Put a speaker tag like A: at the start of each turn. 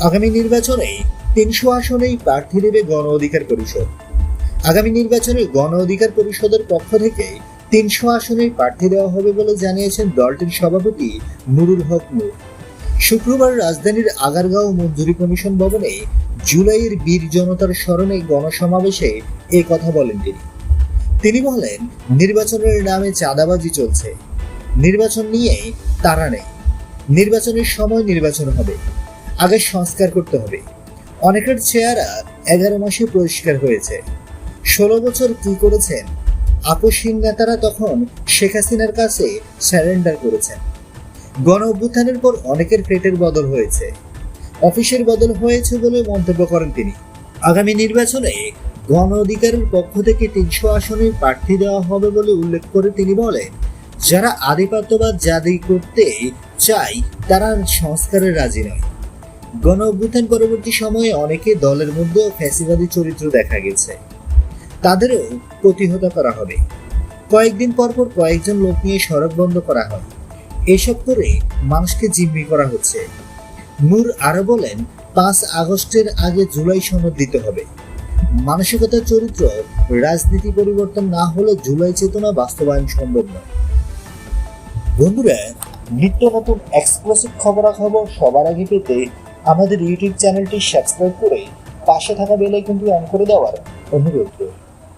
A: আগামী নির্বাচনে তিনশো আসনেই প্রার্থী দেবে গণ অধিকার পরিষদ। আগামী নির্বাচনে গণ অধিকার পরিষদের পক্ষ থেকে তিনশো আসনেই প্রার্থী দেওয়া হবে বলে জানিয়েছেন দলটির সভাপতি নুরুল হক নূর। শুক্রবার রাজধানীর আগারগাঁও মঞ্জুরি কমিশন ভবনে জুলাইয়ের বীর জনতার স্মরণে গণসমাবেশে এ কথা বলেন তিনি। তিনি বলেন, নির্বাচনের নামে চাঁদাবাজি চলছে। নির্বাচন নিয়ে তারা নেই। নির্বাচনের সময় নির্বাচন হবে। আগে সংস্কার করতে হবে। অনেকের চেহারা এগারো মাসে পরিষ্কার হয়েছে। ষোলো বছর কি করেছেন? আপসহীন নেতারা তখন শেখ হাসিনার কাছে স্যারেন্ডার করেছেন। গণ অভ্যুত্থানের পর অনেকের পেটের বদল হয়েছে। অফিসের বদল হয়েছে বলে মন্তব্য করেন তিনি। আগামী নির্বাচনে গণ অধিকারের পক্ষ থেকে তিনশো আসনে প্রার্থী দেওয়া হবে বলে উল্লেখ করে তিনি বলেন, যারা আধিপত্যবাদ জাদি করতে চায় তারা সংস্কারের রাজি নয়। গণ অভ্যুত্থান পরবর্তী সময়ে অনেকে দলের মধ্যেও ফ্যাসিবাদী চরিত্র দেখা গেছে। তাদেরও প্রতিহত করা হবে। কয়েকদিন পর পর কয়েকজন লোক নিয়ে সড়ক বন্ধ করা হয়। এসব করে মানুষকে জিম্মি করা হচ্ছে। নূর আরও বলেন, পাঁচ আগস্টের আগে জুলাই সনদ দিতে হবে। মানসিকতার চরিত্র, রাজনীতি পরিবর্তন না হলে জুলাই চেতনা বাস্তবায়ন সম্ভব নয়। বন্ধুরা, নিত্য নতুন এক্সক্লুসিভ খবরাখবর সবার আগে পেতে আমাদের ইউটিউব চ্যানেলটি সাবস্ক্রাইব করে পাশে থাকা বেল আইকনটি অন করে দেওয়ার অনুরোধ রইল।